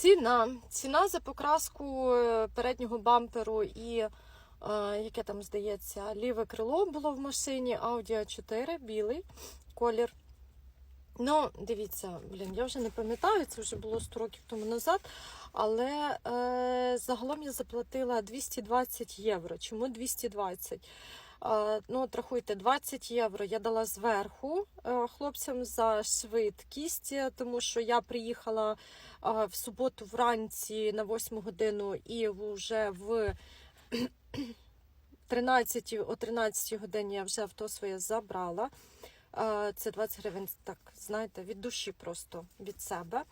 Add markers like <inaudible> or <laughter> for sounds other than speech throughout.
Ціна. Ціна за покраску е, переднього бамперу і е, яке там здається, ліве крило було в машині Audi a 4 білий колір. Ну, дивіться, блін, я вже не пам'ятаю, це вже було 100 років тому назад. Але е, загалом я заплатила 220 євро. Чому 220? Е, ну, от рахуйте, 20 євро я дала зверху е, хлопцям за швидкість, е, тому що я приїхала е, в суботу вранці на 8 годину і вже в <clears throat> 13, о 13 годині я вже авто своє забрала. Е, Це 20 гривень, так, знаєте, від душі просто від себе.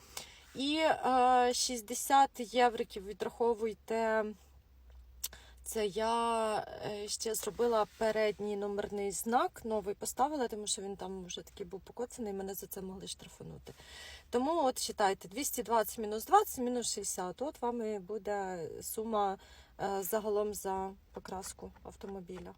І е, 60 євриків відраховуйте. Це я е, ще зробила передній номерний знак, новий поставила, тому що він там вже такий був покоцаний, мене за це могли штрафанути. Тому от читайте, 220 мінус 20 мінус 60. От вам і буде сума е, загалом за покраску автомобіля.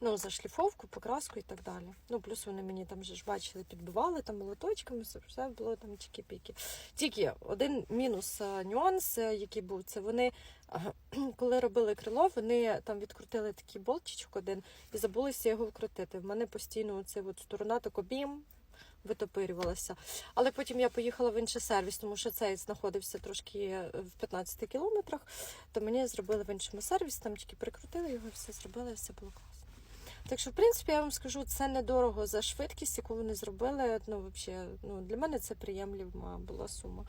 Ну, за шліфовку, покраску і так далі. Ну, плюс вони мені там вже ж бачили, підбивали там молоточками, все було там чики-піки. Тільки один мінус е, нюанс, е, який був, це вони, е, <clears throat> коли робили крило, вони там відкрутили такий болтичок один і забулися його вкрутити. В мене постійно ця от сторона тако бім. Витопирювалася. Але потім я поїхала в інший сервіс, тому що цей знаходився трошки в 15 кілометрах. То мені зробили в іншому сервісі, там тільки прикрутили його, все зробили, все було класно. Так що, в принципі, я вам скажу, це недорого за швидкість, яку вони зробили. Ну, взагалі, ну, для мене це приємлива була сума.